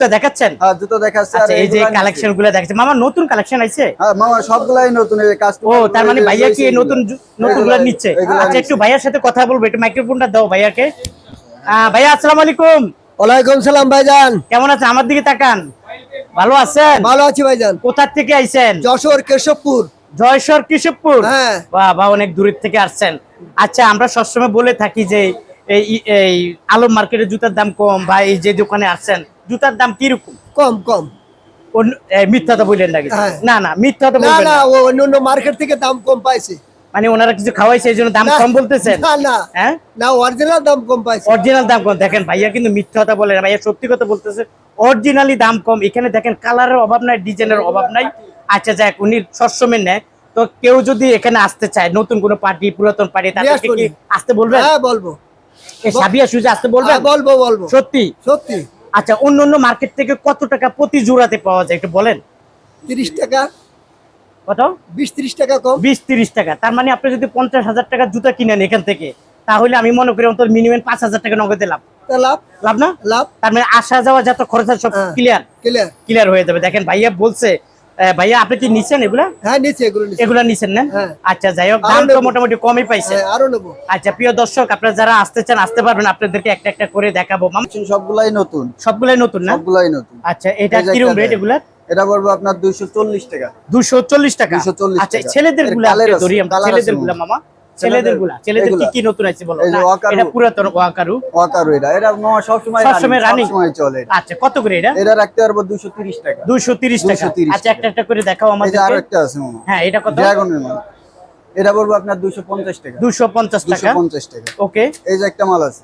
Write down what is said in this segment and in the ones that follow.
তো দেখাচ্ছেন? হ্যাঁ জুতো দেখাচ্ছে আচ্ছা এই যে কালেকশনগুলো দেখাচ্ছে। মামা নতুন কালেকশন আছে হ্যাঁ মামা সবগুলাই নতুন এই ও তার মানে ভাইয়া কি নতুন নতুনগুলো নিচ্ছে? আচ্ছা একটু ভাইয়ার সাথে কথা বলব একটু মাইক্রোফোনটা দাও ভাইয়াকে। ভাইয়া আসসালামু আলাইকুম। ওয়ালাইকুম সালাম ভাইজান। কেমন আছেন? আমার দিকে তাকান। ভালো আছেন? ভালো আছি ভাইজান। কোথা থেকে আইছেন? যশোর কেশবপুর। জয়সর কৃষকপুর হ্যাঁ। বাহ বা অনেক দূরের থেকে আসছেন। আচ্ছা আমরা সবসময় বলে থাকি যে এই এই আলম মার্কেটে জুতার দাম কম বা এই যে দোকানে আসছেন জুতার দাম কীরকম? কম কম। মিথ্যা তো বললেন নাকি হ্যাঁ। না না মিথ্যা তো না বলবেন না না। অন্য অন্য মার্কেট থেকে দাম কম পাইছে। মানে ওনারা কিছু খাওয়াইছে এই জন্য দাম কম বলতেছেন? না না। হ্যাঁ? না অরিজিনাল দাম কম পাইছে। অরিজিনাল দাম কম। দেখেন ভাইয়া কিন্তু মিথ্যা কথা বলে না। ভাইয়া সত্যি কথা বলতেছে অরিজিনালি দাম কম। এখানে দেখেন কালারের অভাব নাই ডিজাইনের অভাব নাই। আচ্ছা যাক উনি সবসময় নেয় তো কেউ যদি এখানে আসতে চায় নতুন কোনো পার্টি পুরাতন পার্টি তাদেরকে কি। আসতে বলবেন? হ্যাঁ বলব। এই সাবিয়া সুজে আসতে বলবেন? হ্যাঁ, বলব বলব। সত্যি? সত্যি। আচ্ছা অন্য অন্য মার্কেট থেকে কত টাকা প্রতি জোড়াতে পাওয়া যায় একটু বলেন? তিরিশ টাকা। কত? বিশ তিরিশ টাকা কম। বিশ তিরিশ টাকা। তার মানে আপনি যদি পঞ্চাশ হাজার টাকা জুতা কিনেন এখান থেকে তাহলে আমি মনে করি অন্তত মিনিমাম পাঁচ হাজার টাকা নগদে লাভ। লাভ। লাভ না? লাভ। তার মানে আসা যাওয়া যত খরচ সব। ক্লিয়ার ক্লিয়ার ক্লিয়ার হয়ে যাবে। দেখেন ভাইয়া বলছে ভাইয়া আপনি কি নিছেন এগুলা? হ্যাঁ এগুলো এগুলা নিছেন না? হ্যাঁ। আচ্ছা যাই হোক দাম তো মোটামুটি কমই পাইছে। হ্যাঁ আরও নেব। আচ্ছা প্রিয় দর্শক আপনারা যারা আসতে চান আসতে পারবেন আপনাদেরকে একটা একটা করে দেখাবো। মামা সবগুলাই নতুন। সবগুলাই নতুন না? সবগুলাই নতুন। আচ্ছা এটা কিরম রেট এগুলা এটা পড়বে আপনার দুইশো চল্লিশ টাকা। টাকা? 240 আচ্ছা ছেলেদেরগুলা ছেলেদেরগুলা মামা। ছেলেদেরগুলা ছেলেদের কি কি নতুন আছে বলো? এই যে না, ওয়াকারু। এটা পুরাতন ওয়াকারু ওয়াকারু এটা। এটা মামা সবসময় সবসময় রানিং? running? চলে আচ্ছা কত করে এটা? এটা রাখতে পারব দুশো তিরিশ টাকা। দুশো তিরিশ টাকা। আচ্ছা একটা একটা করে দেখাও আমাদের আছে হ্যাঁ। এটা কত? ড্রাগনের মাল এটা বলব আপনার দুশো পঞ্চাশ টাকা। দুশো পঞ্চাশ টাকা। পঞ্চাশ টাকা। ওকে এই যে একটা মাল আছে।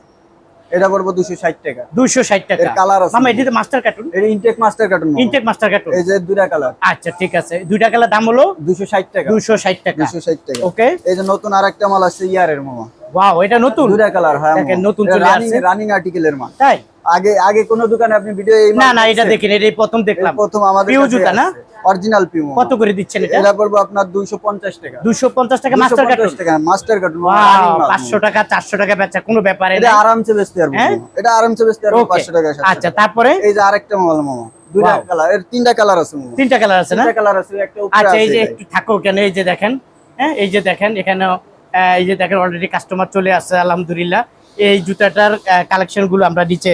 এটা পড়ব দুশো ষাট টাকা। দুশো ষাট টাকা। এর colour আছে। মামা এটিতে মাস্টার কার্টুন এটা intact master carton intact master carton এই যে দুটা কালার আচ্ছা ঠিক আছে। দুইটা কালার দাম হলো দুশো ষাট টাকা। দুশো ষাট টাকা। দুশো ষাট টাকা। ওকে। এই যে নতুন আর একটা মাল আছে ইয়ারের মামা। ওয়াও এটা নতুন? দুটা কালার হ্যাঁ দেখেন, নতুন চলে রানিং আসছে। রানিং আর্টিকেলের মাল। তাই? আগে আগে কোন দোকানে আপনি ভিডিও এই না না এটা দেখেন এটা প্রথম দেখলাম। প্রথম আমাদের পিউ জুতা না? অরিজিনাল পিউ কত করে দিচ্ছেন এটা? এটা পড়ব আপনার 250 টাকা। দুশো পঞ্চাশ টাকা মাস্টার 250 কার্টুন টাকা মাস্টার কার্টুন পাঁচশো টাকা চারশো টাকা বেচা কোনো ব্যাপারে এটা আরামসে বেচতে পারব হ্যাঁ? এটা আরামসে বেচতে পারব 500 টাকা 700 আচ্ছা তারপরে? এই যে আরেকটা মাল মামা। দুইটা কালারের তিনটা কালার আছে তিনটা কালার আছে না? তিনটা কালার আছে একটা উপরে আচ্ছা এই যে এটাই। একটু থাকো কেন এই যে দেখেন। হ্যাঁ এই যে দেখেন এখানে এই যে দেখেন অলরেডি কাস্টমার চলে আসছে আলহামদুলিল্লাহ। এই জুতাটার কালেকশনগুলো আমরা নিচে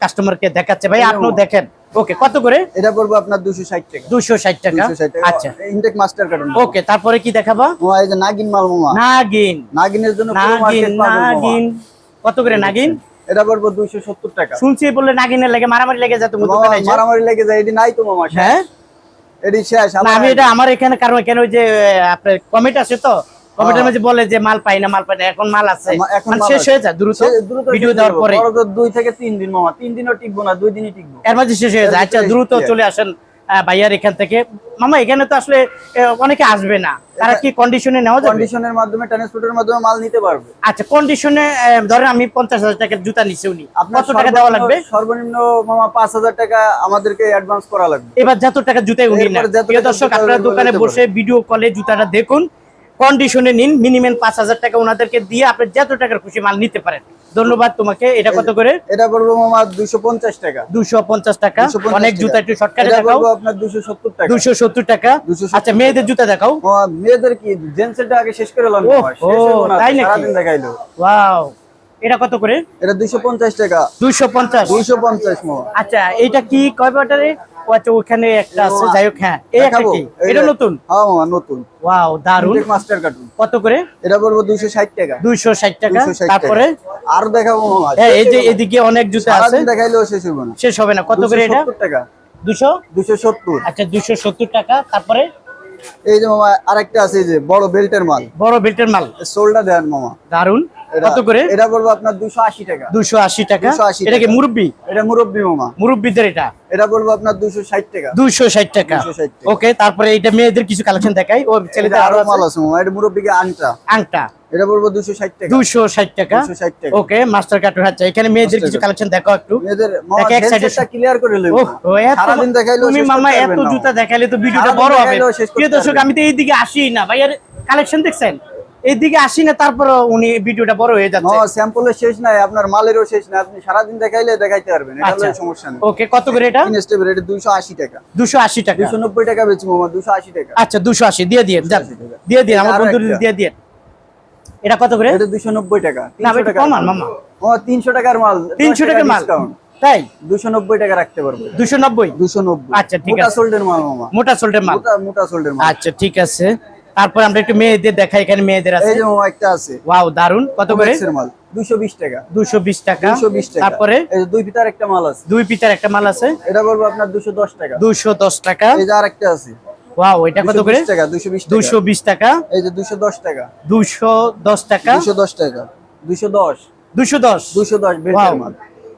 কাস্টমারকে দেখাচ্ছে ভাই আপনিও দেখেন। ওকে কত করে? এটা পড়ব আপনার 260 টাকা। দুশো ষাট টাকা? 260 টাকা। আচ্ছা। ইনটেক মাস্টার কার্টুন ওকে তারপরে কি দেখাবো? মামা এই যে নাগিন মাল মামা। নাগিন। নাগিনের জন্য পুরো মার্কেট মামা। নাগিন। কত করে নাগিন? এটা পড়ব 270 টাকা। শুনছি বললে নাগিনের লাগে মারামারি লেগে দোকানে এসে। মারামারি লেগে যায় এটি নাই তো মামা হ্যাঁ? এটি শেষ। আমি এটা আমার এখানে কারণ কেন ওই যে আপনার কমেন্ট আছে তো কমেন্টের মধ্যে বলে যে মাল পাই না মাল পাই না এখন মাল আছে। এখন মানে শেষ হয়ে যায় দ্রুত ভিডিও দেওয়ার পরে। দুই থেকে তিন দিন মামা। তিন দিনও টিকবো না দুই দিনই টিকবো। এর মাঝে শেষ হয়ে যায়। আচ্ছা দ্রুত চলে আসেন ভাইয়ার এখান থেকে। মামা এখানে তো আসলে অনেকে আসবে না। তারা কি কন্ডিশনে নেওয়া যাবে? কন্ডিশনের মাধ্যমে ট্রান্সপোর্টের মাধ্যমে মাল নিতে পারবে। আচ্ছা কন্ডিশনে ধরেন আমি পঞ্চাশ হাজার টাকার জুতা নিছি উনি। কত টাকা দেওয়া লাগবে? সর্বনিম্ন মামা পাঁচ হাজার টাকা আমাদেরকে অ্যাডভান্স করা লাগবে। এবার যত টাকা জুতাই উনি প্রিয় দর্শক আপনারা দোকানে বসে ভিডিও কলে জুতাটা দেখুন। কন্ডিশনে নিন মিনিমাম পাঁচ হাজার টাকা ওনাদেরকে দিয়ে আপনি যত টাকার খুশি মাল নিতে পারেন। ধন্যবাদ তোমাকে এটা কত করে? এটা পড়ব মামা দুইশো পঞ্চাশ টাকা। দুশো পঞ্চাশ টাকা। 250 অনেক জুতা একটু শর্টকাটে দেখাও। আপনার দুশো সত্তর টাকা। দুশো সত্তর টাকা। আচ্ছা মেয়েদের জুতা দেখাও। মেয়েদের কি জেন্টসেরটা আগে শেষ করে লাম ওহ, মামা, শেষ ও, হইবো না, তাই নাকি? সারাদিন দেখাইলো। ওয়াও। এটা কত করে? এটা দুইশো পঞ্চাশ টাকা। দুইশো পঞ্চাশ। দুইশো পঞ্চাশ মামা আচ্ছা এটা কি কয় বাটারে? আচ্ছা ওখানে একটা আছে যাই হোক হ্যাঁ। এই একটা কি? এটা নতুন? হ্যাঁ মামা নতুন। ওয়াও দারুণ মাস্টার কার্টুন। কত করে? এটা বলব দুইশো ষাট টাকা। দুইশো ষাট টাকা। 260 টাকা। তারপরে? আর দেখাবো মামা হ্যাঁ, এই যে এদিকে অনেক জুতা আছে। দেখাইলেও শেষ হবে না। শেষ হবে না। কত করে এটা? 270 টাকা। দুশো দুশো সত্তর। আচ্ছা দুশো সত্তর টাকা। তারপরে? এই যে মামা আরেকটা আছে যে বড় বেল্টের মাল। বড় বেল্টের মাল। সোলটা দেন মামা। দারুণ কত করে? এটা বলব আপনার দুশো আশি টাকা। দুশো আশি টাকা। 280 এটা কি মুরব্বি? এটা মুরব্বি মামা। মুরব্বিদের এটা? এটা বলব আপনার দুশো ষাট টাকা। দুশো ষাট টাকা। 260 টাকা। ওকে তারপরে এটা মেয়েদের কিছু কালেকশন দেখাই। ও ছেলেদের আরও মাল আছে। আছে মামা। এটা মুরব্বীকে আংটা। আংটা। এটা পড়ব দুশো ষাট টাকা। দুশো ষাট টাকা? 260 টাকা। ওকে মাস্টার কার্টুন আচ্ছা এখানে মেয়েদের কিছু কালেকশন দেখাও একটু। মেয়েদের মামা এক side ক্লিয়ার করে লইব। ওহ, ও এত- তুমি শেষ মামা এত জুতা দেখাইলে তো ভিডিওটা বড় হবে। দেখাইলেও শেষ করতে প্রিয় দর্শক আমি তো এইদিকে আসি না। ভাইয়ার কালেকশন দেখছেন? এইদিকে আসি না তারপর উনি ভিডিওটা বড় হয়ে যাচ্ছে। স্যাম্পলের শেষ নাই আপনার মালেরও শেষ নাই। আপনি সারাদিন দেখাইলে দেখাইতে পারবেন এটা হলো আচ্ছা। সমস্যা নেই। ওকে কত করে এটা? দুইশো আশি টাকা। দুশো আশি টাকা। দুশো নব্বই টাকা বেচি মামা দুশো আশি টাকা। আচ্ছা দুশো আশি দিয়ে দিয়ে 280। দিয়ে দিয়ে আমার বন্ধুদের দিয়ে দিয়ে এটা কত করে? এটা দুশো নব্বই টাকা। না একটু কমান মামা। ও তিনশো টাকার মাল। তিনশো টাকার মাল। তাই? দুশো নব্বই টাকা রাখতে পারব। দুশো নব্বই? দুশো নব্বই। আচ্ছা, ঠিক আছে। মোটা। সোল্ডের মাল মামা। মোটা সোল্টের মাল। মোটা মোটা সোল্ডের মাল। আচ্ছা ঠিক আছে। তারপর আমরা একটু মেয়েদের দেখাই এখানে মেয়েদের আছে। এই যে একটা আছে। ওয়াও দারুণ কত করে? Omex-এর মাল। দুশো বিশ টাকা। দুশো বিশ টাকা। দুশো বিশ টাকা। তারপরে? এই যে দুই পিতার একটা মাল আছে। দুই পিতার একটা মাল আছে। এটা বলব আপনার দুশো দশ টাকা। দুশো দশ টাকা। এই যে আর একটা আছে। ওয়াও এটা কত করে? 220 টাকা দুশো বিশ দুশো বিশ টাকা। এই যে দুশো দশ টাকা। দুশো দশ টাকা? দুশো দশ টাকা। দুশো। দশ দুশো। দশ দুশো দশ ওয়াও মাল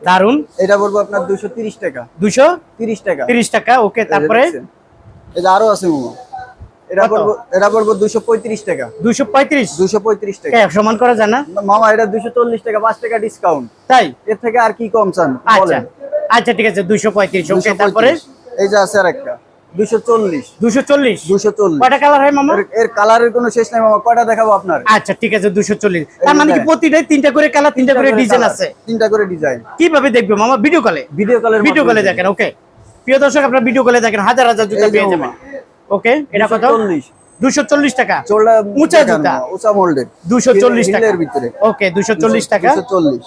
দারুণ এটা বলব আপনার দুশো তিরিশ টাকা। দুশো তিরিশ টাকা। তিরিশ টাকা ওকে তারপরে? এই যে আরও আছে মামা এটা? বলব এটা বলব দুশো পঁয়ত্রিশ টাকা। দুশো পঁয়ত্রিশ? দুশো পঁয়ত্রিশ টাকা। সমান করা যায় না? মামা এটা দুশো চল্লিশ টাকা পাঁচ টাকা ডিসকাউন্ট তাই? এর থেকে আর কি কম চান আচ্ছা বলেন। আচ্ছা ঠিক আছে দুশো পঁয়ত্রিশ ওকে তারপরে? এই যে আছে আর একটা দুশো চল্লিশ। দুশো চল্লিশ। দুশো চল্লিশ কালার এর- এর কালারের কোনো শেষ নাই মামা কয়টা দেখাবো আপনার? ঠিক আছে দুশো চল্লিশ। তার কি দেখেন। প্রতিটাই তিনটা করে কালার তিনটা করে ডিজাইন colour, আছে? তিনটা করে ডিজাইন কীভাবে দেখবে মামা? ভিডিও কলে ভিডিও কলের ভিডিও কলে দেখেন ওকে প্রিয় দর্শক আপনারা ভিডিও কলে দেখেন হাজার হাজার জুতা পেয়ে যাবেন। ওকে এটা কত? দুশো চল্লিশ। টাকা। উঁচা জুতা। উঁচা মোল্ডের দুশো চল্লিশ টাকা। ভিতরে। ওকে দুশো চল্লিশ টাকা। চল্লিশ।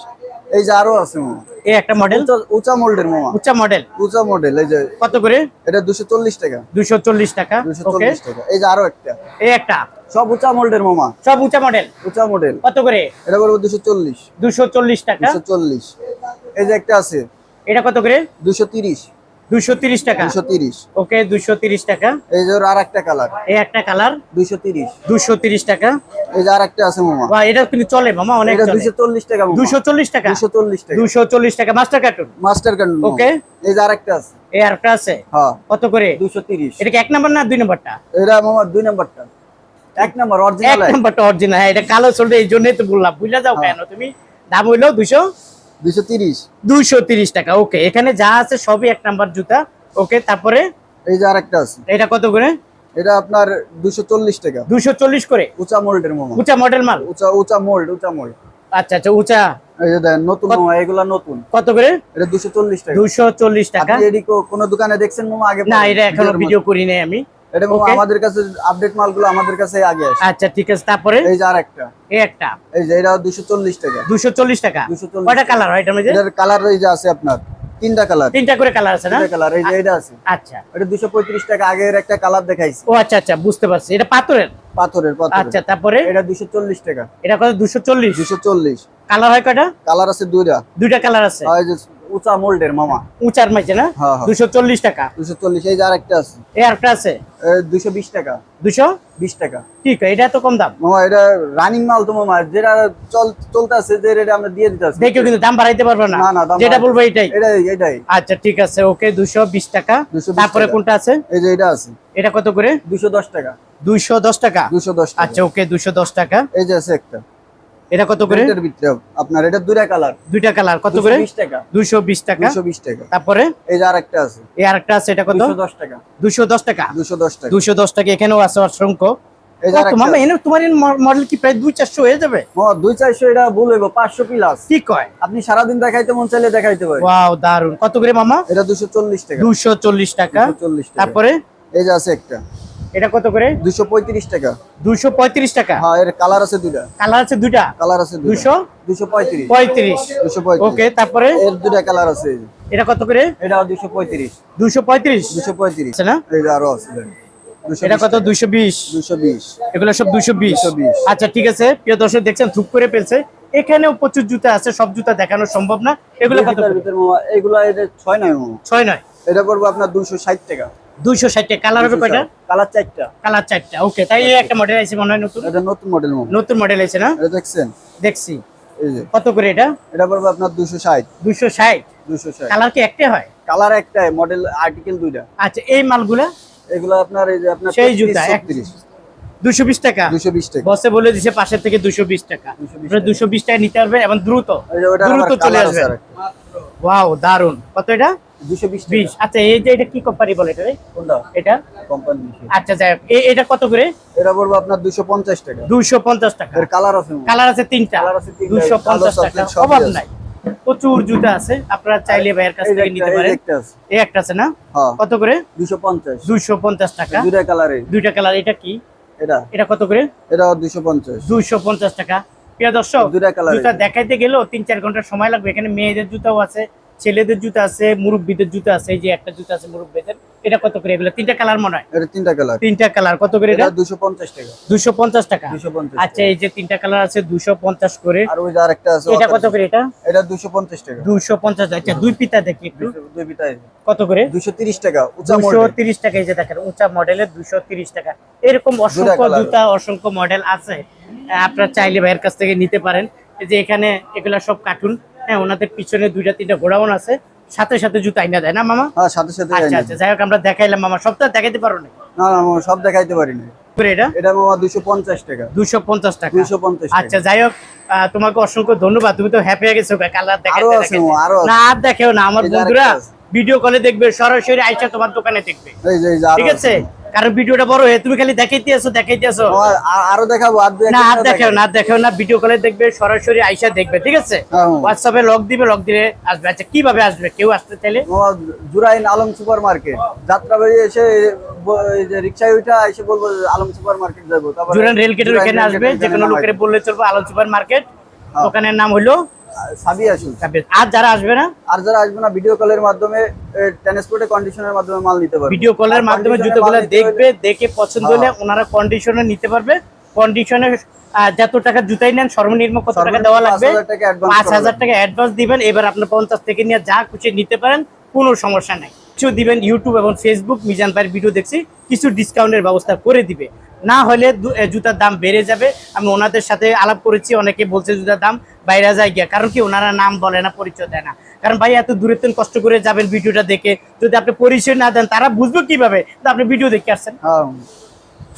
এই যে আরও আছে মামা। এই একটা মডেল উঁচা- মোল্ডের মামা। উঁচা মডেল উঁচা মডেল এই যে কত করে? এটা দুশো চল্লিশ টাকা। দুশো চল্লিশ টাকা দুশো ওকে চল্লিশ টাকা। এই যে আরও একটা। এই একটা? সব উঁচা মোল্ডের মামা। সব উঁচা মডেল উঁচা মডেল কত করে? এটা বলব দুশো চল্লিশ। দুশো চল্লিশ টাকা। দুশো চল্লিশ। এই যে একটা আছে। এটা কত করে? দুশো তিরিশ দুশো তিরিশ টাকা। দুশো তিরিশ। ওকে দুশো তিরিশ টাকা। এই যে ওর আর একটা কালার। এই একটা কালার। দুশো তিরিশ। দুশো তিরিশ টাকা। এই যে আর একটা আছে মামা। বা এটা কিন্তু চলে মামা অনেক চলে। দুশো চল্লিশ টাকা মামা। দুশো চল্লিশ টাকা? দুশো চল্লিশ টাকা। দুশো চল্লিশ টাকা। Master carton master card Okay. এই যে আর একটা আছে। এই আরেকটা আছে? হ্যাঁ। কত করে? দুশো তিরিশ। এটা কি এক নাম্বার না দুই নাম্বারটা? এটা মামা দুই নাম্বারটা। এক নাম্বার এক অরিজিনাল নাম্বারটা অরিজিনাল হ্যাঁ এটা কালো চলবে এই জন্যই তো বললাম। বুঝলে যাও হ্যাঁ। কেন তুমি? দাম হইল দুশো দুশো তিরিশ। দুশো তিরিশ টাকা ওকে এখানে যা আছে সবই এক নাম্বার জুতা ওকে তারপরে? এই যে আর একটা আছে। এটা কত করে? এটা আপনার দুশো চল্লিশ টাকা। দুশো চল্লিশ করে? উঁচা উঁচা মডেল মাল? উঁচা উঁচা মোল্ড উঁচা মোল্ড আচ্ছা আচ্ছা উঁচা। এই যে নতুন এগুলা নতুন। কত করে? এটা দুশো চল্লিশ টাকা। দুশো চল্লিশ টাকা। আপনি এদিকে কোনো দোকানে দেখছেন মামা? আগে না এটা এখনও ভিডিও করি নাই আমি। এটা আমাদের কাছে আপডেট মালগুলো আমাদের কাছে আগে আসে। আচ্ছা ঠিক আছে। তারপরে? এই যে আর একটা এই একটা। এই যে এটা দুশো চল্লিশ টাকা। দুশো চল্লিশ টাকা? 240 কয়টা কালার হয় এটার মধ্যে? এটার কালার এই যে আছে আপনার তিনটা কালার তিনটা করে কালার আছে না? কালার এই যে এটা আছে। আচ্ছা। এটা দুশো পঁয়ত্রিশ টাকা আগের একটা কালার দেখাইছি। ও আচ্ছা আচ্ছা বুঝতে পারছি। এটা পাথরের? পাথরের পাথরের। আচ্ছা তারপরে? এটা দুশো চল্লিশ টাকা। এটা কত? দুশো চল্লিশ? দুশো চল্লিশ। কালার হয় কয়টা? কালার আছে দুইটা। দুইটা কালার আছে। উঁচা মোল্ডের মামা। উঁচার মাঝে না? হ্যাঁ, হ্যাঁ। দুশো চল্লিশ টাকা। দুশো চল্লিশ এই যে আর একটা আছে। এই আরেকটা আছে দুশো বিশ টাকা। দুশো বিশ টাকা। ঠিক এটা তো কম দাম? মামা এটা রানিং মাল তো মামা যেটা চল চলতে আছে যে রেটে আমরা দিয়ে দিতে আছি দেখেও কিন্তু দাম বাড়াইতে পারবে না। না, না, যেটা বলব এটাই। এটাই এটাই। আচ্ছা ঠিক আছে ওকে দুশো বিশ টাকা। 220 তারপরে। কোনটা আছে? এই যে এটা আছে। এটা কত করে? দুশো দশ টাকা। দুইশো দশ টাকা। দুশো দশ আচ্ছা ওকে দুশো দশ টাকা। এই যে আছে একটা। এটা কত করে? এটার ভিতরে আপনার এটা দুইটা কালার দুইটা কালার কত করে? বিশ টাকা। দুইশো বিশ টাকা। দুশো বিশ টাকা। তারপরে? এই যে আর একটা আছে। এই আরেকটা আছে এটা কত? দুশো টাকা। দুশো দশ টাকা। দুশো দশ টাকা। দুশো দশ টাকা এখানেও আছে অসংখ্য। আরেকটা। এনে তোমার মডেল কি প্রায় দুই চারশো হয়ে যাবে? এটা ভুল হইব পাঁচশো প্লাস কি কয়? আপনি সারাদিন দেখাইতে মন চাইলে দেখাইতে পারেন। ওয়াও দারুণ কত করে মামা? এটা দুশো চল্লিশ টাকা। দুশো চল্লিশ টাকা। দুশো চল্লিশ টাকা। তারপরে? এই যে আছে একটা। এটা কত করে? দুশো পঁয়ত্রিশ টাকা। দুশো পঁয়ত্রিশ টাকা। হ্যাঁ এর কালার আছে দুইটা। কালার আছে দুইটা? কালার আছে দুশো? দুশো পঁয়ত্রিশ। পঁয়ত্রিশ। দুশো পঁয়ত্রিশ। ওকে তারপরে? এর দুইটা কালার আছে। এটা কত করে? এটা দুশো পঁয়ত্রিশ। দুশো পঁয়ত্রিশ। দুশো পঁয়ত্রিশ। আছে না? এই আরও আছে। এটা কত? দুশো বিশ। দুশো বিশ। এগুলো সব দুশো বিশ। 220 আচ্ছা ঠিক আছে। প্রিয় দর্শক দেখছেন থুপ করে ফেলছে। এখানেও প্রচুর জুতা আছে সব জুতা দেখানো সম্ভব না। এগুলো কত এগুলা এটা ছয় নয়। মামা ছয় নয়। এটা পড়বে আপনার দুশো ষাট টাকা। দুইশো ষাট টাকা কালার হবে কয়টা? কালার চারটা। কালার চারটা। ওকে তাই এই একটা মডেল আছে মনে হয় নতুন? এটা নতুন মডেল নতুন মডেল আছে না? এটা দেখছেন? দেখছি। কত করে এটা? এটা পড়বে আপনার কালার কি একটাই হয়? কালার একটাই মডেল আর্টিকেল দুইটা। আচ্ছা এই মালগুলা? এগুলো আপনার এই যে আপনার সেই জুতা, টাকা? দুশো টাকা। বসে বলে দিছে পাশের থেকে দুশো বিশ টাকা। 220 দুশো বিশ টাকা নিতে পারবে এবং দ্রুত দ্রুত চলে আসবে। ওয়াও দারুণ কত এটা? দুশো বিশ বিশ। আচ্ছা এই যে এটা কি কোম্পানি বলে এটা রে? কোনটা এটা? কোম্পানি আচ্ছা যাই এটা কত করে? এটা পড়বে আপনার দুশো পঞ্চাশ টাকা। দুইশো পঞ্চাশ টাকা। এর কালার আছে কালার আছে তিনটা। কালার আছে তিনটা, দুইশো পঞ্চাশ কালো, টাকা। chocolate অভাব নাই। প্রচুর জুতা আছে। আপনারা চাইলে ভাইয়ের কাছ থেকে নিতে পারেন। এই একটা আছে। না? হ্যাঁ। কত করে? দুশো পঞ্চাশ। দুইশো পঞ্চাশ টাকা। দুইটা কালারে দুইটা কালার এটা কি? এটা। এটা কত করে? এটা দুশো পঞ্চাশ। দুইশো পঞ্চাশ টাকা। প্রিয় দর্শক জুতা দেখাইতে গেলেও তিন চার ঘণ্টা সময় লাগবে। এখানে মেয়েদের জুতাও আছে ছেলেদের জুতা আছে মুরব্বীদের জুতা আছে এই যে একটা জুতা আছে মুরব্বীদের। এটা কত করে এগুলো? তিনটা কালার মনে হয়? এটা তিনটা কালার তিনটা কালার কত করে এটা? এটা দুশো পঞ্চাশ টাকা। দুশো পঞ্চাশ টাকা। দুশো পঞ্চাশ আচ্ছা এই যে তিনটা কালার আছে দুশো পঞ্চাশ করে। আর ওই যে আরেকটা আছে এটা কত করে এটা? এটা দুশো পঞ্চাশ টাকা। দুশো পঞ্চাশ। আচ্ছা দুই পিতা দেখি একটু। দুই বিতায় কত করে? দুশো তিরিশ টাকা উঁচা দুশো মডেল তিরিশ টাকা এই যে দেখেন উঁচা মডেলের দুশো তিরিশ টাকা। এরকম অসংখ্য জুতা অসংখ্য মডেল আছে। আপনারা চাইলে ভাইয়ের কাছ থেকে নিতে পারেন। যে এখানে এগুলা সব কার্টুন। হ্যাঁ ওনাদের পিছনে দুইটা তিনটা গোডাউন আছে। সাথে সাথে জুতা আইনা দেয় না মামা? হ্যাঁ সাথে সাথে আচ্ছা আচ্ছা যাই হোক আমরা দেখাইলাম মামা। সব তো দেখাইতে পারো না না না সব দেখাইতে পারি না এটা? এটা মামা দুশো পঞ্চাশ টাকা। দুশো পঞ্চাশ টাকা। দুশো পঞ্চাশ আচ্ছা যাই হোক তোমাকে অসংখ্য ধন্যবাদ। তুমি তো হ্যাপি হয়ে গেছো কালার দেখাইতে আছে। না আর দেখেও না। আমার বন্ধুরা ভিডিও কলে দেখবে সরাসরি আইসা তোমার দোকানে দেখবে। ঠিক আছে? কারণ ভিডিওটা বড় হয়ে তুমি খালি দেখাইতে আসো দেখাইতে আসো। আরও দেখাবো না আর দেখেও না দেখেও না ভিডিও কলে দেখবে সরাসরি আইসা দেখবে ঠিক আছে? হ্যাঁ। হোয়াটসঅ্যাপে লক দিবে লক দিলে আসবে। আচ্ছা কীভাবে আসবে? কেউ আসতে চাইলে? জুরাইন আলম সুপার মার্কেট যাত্রাবাড়ি এসে ব- এই যে রিক্সায় উঠা এসে বলব আলম সুপার মার্কেট যাব। তারপরে জুরান রেল গেটের ওখানে আসবে যে কোনো লোকের বললে চলবে আলম সুপার মার্কেট হ্যাঁ। দোকানের নাম হলো। সাবিয়া শুজ আর যারা আসবে না? আর যারা আসবে না ভিডিও কলের মাধ্যমে ট্রান্সপোর্টে কন্ডিশনের মাধ্যমে মাল নিতে পারবে। ভিডিও কলের মাধ্যমে জুতোগুলো দেখবে দেখে পছন্দ হ্যাঁ। হলে ওনারা কন্ডিশনে নিতে পারবে। কন্ডিশনে যত টাকা জুতাই নেন সর্বনিম্ন কত টাকা দেওয়া পাঁচ লাগবে হাজার টাকা পাঁচ হাজার টাকা অ্যাডভান্স দিবেন। এবার আপনার পঞ্চাশ থেকে নিয়ে যা খুশি নিতে পারেন কোনো সমস্যা নাই। কিছু দিবেন ইউটিউব এবং ফেসবুক মিজান ভাইয়ের ভিডিও দেখছি কিছু ডিসকাউন্টের ব্যবস্থা করে দিবে। না হলে জুতার দাম বেড়ে যাবে। আমি ওনাদের সাথে আলাপ করেছি অনেকে বলছে জুতার দাম বাইরে যায় গিয়া। কারণ কি ওনারা নাম বলে না পরিচয় দেয় না। কারণ ভাই এত দূরে তেন কষ্ট করে যাবেন ভিডিওটা দেখে। যদি আপনি পরিচয় না দেন তারা বুঝবে কীভাবে? আপনি ভিডিও দেখে আসছেন। হ্যাঁ।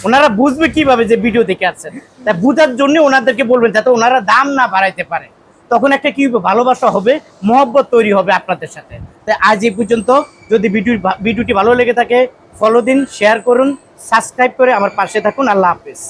ওনারা বুঝবে কীভাবে যে ভিডিও দেখে আসছেন। তাই বুঝার জন্য ওনাদেরকে বলবেন যাতে ওনারা দাম না বাড়াইতে পারে। তখন একটা কি হবে? ভালোবাসা হবে মহব্বত তৈরি হবে আপনাদের সাথে। তাই আজ এই পর্যন্ত যদি ভিডিও ভিডিওটি ভালো লেগে থাকে ফলো দিন শেয়ার করুন। সাবস্ক্রাইব করে আমার পাশে থাকুন আল্লাহ হাফেজ।